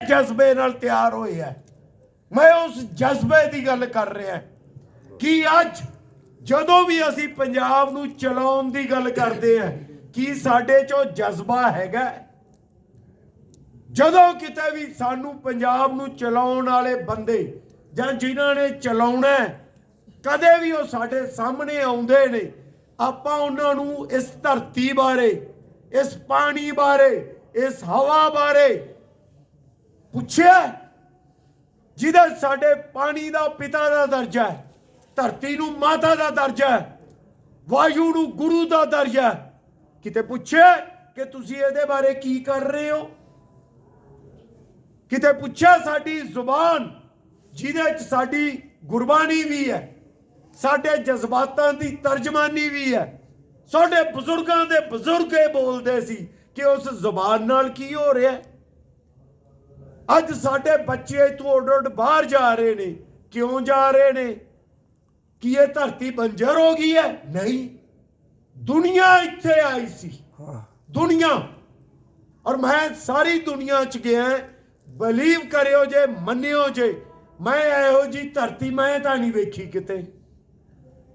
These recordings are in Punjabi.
ਜਜ਼ਬੇ ਨਾਲ ਤਿਆਰ ਹੋਏ ਹੈ ਮੈਂ ਉਸ ਜਜ਼ਬੇ ਦੀ ਗੱਲ ਕਰ ਰਿਹਾ। ਕਿ ਅੱਜ ਜਦੋਂ ਵੀ ਅਸੀਂ ਪੰਜਾਬ ਨੂੰ ਚਲਾਉਣ ਦੀ ਗੱਲ ਕਰਦੇ ਆ, ਕੀ ਸਾਡੇ ਚੋਂ ਜਜ਼ਬਾ ਹੈਗਾ? ਜਦੋਂ ਕਿਤੇ ਵੀ ਸਾਨੂੰ ਪੰਜਾਬ ਨੂੰ ਚਲਾਉਣ ਵਾਲੇ ਬੰਦੇ ਜਾਂ ਜਿਨ੍ਹਾਂ ਨੇ ਚਲਾਉਣਾ ਕਦੇ ਵੀ ਉਹ ਸਾਡੇ ਸਾਹਮਣੇ ਆਉਂਦੇ ਨੇ, ਆਪਾਂ ਉਹਨਾਂ ਨੂੰ ਇਸ ਧਰਤੀ ਬਾਰੇ, ਇਸ ਪਾਣੀ ਬਾਰੇ, ਇਸ ਹਵਾ ਬਾਰੇ ਪੁੱਛਿਆ ਜਿਹਦਾ ਸਾਡੇ ਪਾਣੀ ਦਾ ਪਿਤਾ ਦਾ ਦਰਜਾ ਹੈ, ਧਰਤੀ ਨੂੰ ਮਾਤਾ ਦਾ ਦਰਜਾ ਹੈ, ਵਾਯੂ ਨੂੰ ਗੁਰੂ ਦਾ ਦਰਜਾ ਹੈ। ਕਿਤੇ ਪੁੱਛਿਆ ਕਿ ਤੁਸੀਂ ਇਹਦੇ ਬਾਰੇ ਕੀ ਕਰ ਰਹੇ ਹੋ? ਕਿਤੇ ਪੁੱਛਿਆ ਸਾਡੀ ਜ਼ੁਬਾਨ, ਜਿਹਦੇ ਚ ਸਾਡੀ ਗੁਰਬਾਣੀ ਵੀ ਹੈ, ਸਾਡੇ ਜਜ਼ਬਾਤਾਂ ਦੀ ਤਰਜਮਾਨੀ ਵੀ ਹੈ। ਸਾਡੇ ਬਜ਼ੁਰਗਾਂ ਦੇ ਬਜ਼ੁਰਗ ਇਹ ਬੋਲਦੇ ਸੀ ਕਿ ਉਸ ਜ਼ੁਬਾਨ ਨਾਲ ਕੀ ਹੋ ਰਿਹਾ ਹੈ? ਅੱਜ ਸਾਡੇ ਬੱਚੇ ਇੱਥੋਂ ਉੱਡ ਉੱਡ ਬਾਹਰ ਜਾ ਰਹੇ ਨੇ। ਕਿਉਂ ਜਾ ਰਹੇ ਨੇ? ਕੀ ਇਹ ਧਰਤੀ ਬੰਜਰ ਹੋ ਗਈ ਹੈ? ਨਹੀਂ। ਦੁਨੀਆ ਇੱਥੇ ਆਈ ਸੀ। ਹਾਂ। ਦੁਨੀਆ। ਔਰ ਮੈਂ ਸਾਰੀ ਦੁਨੀਆ ਚ ਗਿਆ। ਬਲੀਵ ਕਰਿਓ ਜੇ ਮੰਨਿਓ ਜੇ। ਮੈਂ ਇਹੋ ਜੀ ਧਰਤੀ ਮੈਂ ਤਾਂ ਨਹੀਂ ਵੇਖੀ ਕਿਤੇ।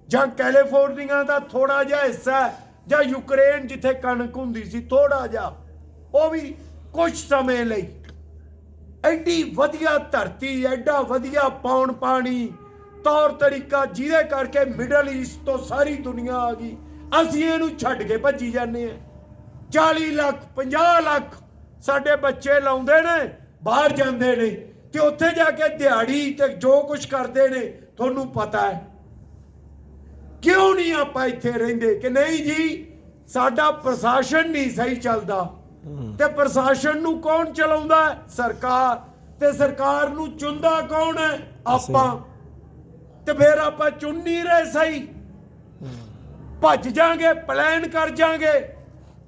ਜਾਂ ਕੈਲੀਫੋਰਨੀਆ ਦਾ ਥੋੜਾ ਜਿਹਾ ਹਿੱਸਾ ਹੈ, ਜਾਂ ਯੂਕਰੇਨ ਜਿੱਥੇ ਕਣਕ ਹੁੰਦੀ ਸੀ ਥੋੜਾ ਜਿਹਾ। ਉਹ ਵੀ ਕੁਝ ਸਮੇਂ ਲਈ। ਐਡੀ ਵਧੀਆ ਧਰਤੀ, ਐਡਾ ਵਧੀਆ ਪੌਣ ਪਾਣੀ, ਤੌਰ ਤਰੀਕਾ ਜਿਹਦੇ ਕਰਕੇ ਮਿਡਲ ਈਸਟ ਤੋਂ ਸਾਰੀ ਦੁਨੀਆ ਆ ਗਈ। ਅਸੀਂ ਇਹਨੂੰ ਛੱਡ ਕੇ ਭੱਜੀ ਜਾਂਦੇ ਆ 40 ਲੱਖ 50 ਲੱਖ ਸਾਡੇ ਬੱਚੇ ਲਾਉਂਦੇ ਨੇ, ਬਾਹਰ ਜਾਂਦੇ ਨੇ ਤੇ ਉੱਥੇ ਜਾ ਕੇ ਦਿਹਾੜੀ ਤੇ ਜੋ ਕੁਝ ਕਰਦੇ ਨੇ, ਤੁਹਾਨੂੰ ਪਤਾ ਹੈ। ਕਿਉਂ ਨਹੀਂ ਆਪਾਂ ਇੱਥੇ ਰਹਿੰਦੇ? ਕਿ ਨਹੀਂ ਜੀ, ਸਾਡਾ ਪ੍ਰਸ਼ਾਸਨ ਨਹੀਂ ਸਹੀ ਚੱਲਦਾ। ਤੇ ਪ੍ਰਸ਼ਾਸਨ ਨੂੰ ਕੌਣ ਚਲਾਉਂਦਾ ਸਰਕਾਰ। ਤੇ ਸਰਕਾਰ ਨੂੰ ਚੁੰਦਾ ਕੌਣ ਹੈ? ਆਪਾਂ। ਤੇ ਫਿਰ ਆਪਾਂ ਚੁਣ ਨਹੀਂ ਰਹੇ ਸਹੀ। ਭੱਜ ਜਾਾਂਗੇ ਪਲਾਨ ਕਰ ਜਾਾਂਗੇ।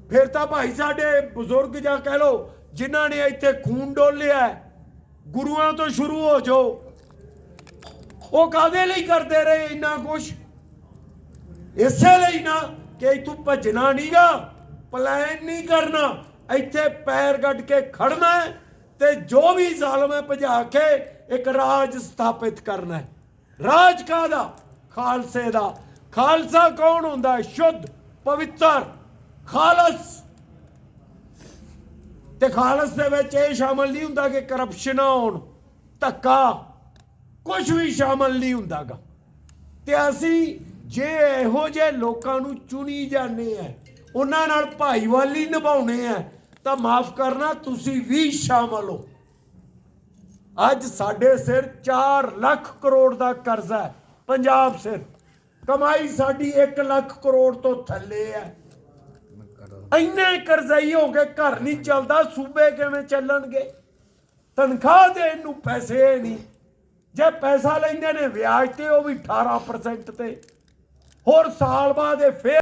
ਫਿਰ ਤਾਂ ਭਾਈ ਸਾਡੇ ਬਜ਼ੁਰਗ ਜਾਂ ਕਹਿ ਲੋ ਜਿਨ੍ਹਾਂ ਨੇ ਇੱਥੇ ਖੂਨ ਡੋਲਿਆ ਗੁਰੂਆਂ ਤੋਂ ਸ਼ੁਰੂ ਹੋ ਜਾਓ। ਉਹ ਕਾਦੇ ਲਈ ਕਰਦੇ ਰਹੇ ਇੰਨਾ ਕੁਛ? ਇਸੇ ਲਈ ਨਾ ਕਿ ਇਥੋਂ ਭੱਜਣਾ ਨਹੀਂਗਾ ਪਲਾਨ ਨਹੀਂ ਕਰਨਾ। ਇੱਥੇ ਪੈਰ ਗੱਡ ਕੇ ਖੜਨਾ ਤੇ ਜੋ ਵੀ ਜ਼ਾਲਮ ਹੈ ਭਜਾ ਕੇ ਇੱਕ ਰਾਜ ਸਥਾਪਿਤ ਕਰਨਾ ਰਾਜ ਕਾਦਾ ਖਾਲਸੇ ਦਾ। ਖਾਲਸਾ ਕੌਣ ਹੁੰਦਾ ਹੈ? ਸ਼ੁੱਧ, ਪਵਿੱਤਰ, ਖਾਲਸ। ਤੇ ਖਾਲਸ ਦੇ ਵਿੱਚ ਇਹ ਸ਼ਾਮਲ ਨਹੀਂ ਹੁੰਦਾ ਕਿ ਕਰਪਸ਼ਨ ਹੋਣ, ਧੱਕਾ। ਕੁਝ ਵੀ ਸ਼ਾਮਲ ਨਹੀਂ ਹੁੰਦਾਗਾ। ਤੇ ਅਸੀਂ ਜੇ ਇਹੋ ਜਿਹੇ ਲੋਕਾਂ ਨੂੰ ਚੁਣੀ ਜਾਂਦੇ ਆ ਉਹਨਾਂ ਨਾਲ ਭਾਈਵਾਲੀ ਨਿਭਾਉਣੇ ਆ ਤਾਂ ਮਾਫ ਕਰਨਾ, ਤੁਸੀਂ ਵੀ ਸ਼ਾਮਲ ਹੋ। ਅੱਜ ਸਾਡੇ ਸਿਰ 4 ਲੱਖ ਕਰੋੜ ਦਾ ਕਰਜ਼ਾ ਹੈ, ਪੰਜਾਬ ਸਿਰ। ਕਮਾਈ ਸਾਡੀ 1 ਲੱਖ ਕਰੋੜ ਤੋਂ ਥੱਲੇ ਹੈ। ਇੰਨੇ ਕਰਜ਼ਾਈ ਹੋ ਕੇ ਘਰ ਨਹੀਂ ਚੱਲਦਾ, ਸੂਬੇ ਕਿਵੇਂ ਚੱਲਣਗੇ? ਤਨਖਾਹ ਦੇਣ ਨੂੰ ਪੈਸੇ ਨਹੀਂ। ਜੇ ਪੈਸਾ ਲੈਂਦੇ ਨੇ, ਵਿਆਜ ਤੇ ਉਹ ਵੀ 18% ਤੇ। ਹੋਰ ਸਾਲ ਬਾਅਦ ਇਹ ਫੇਰ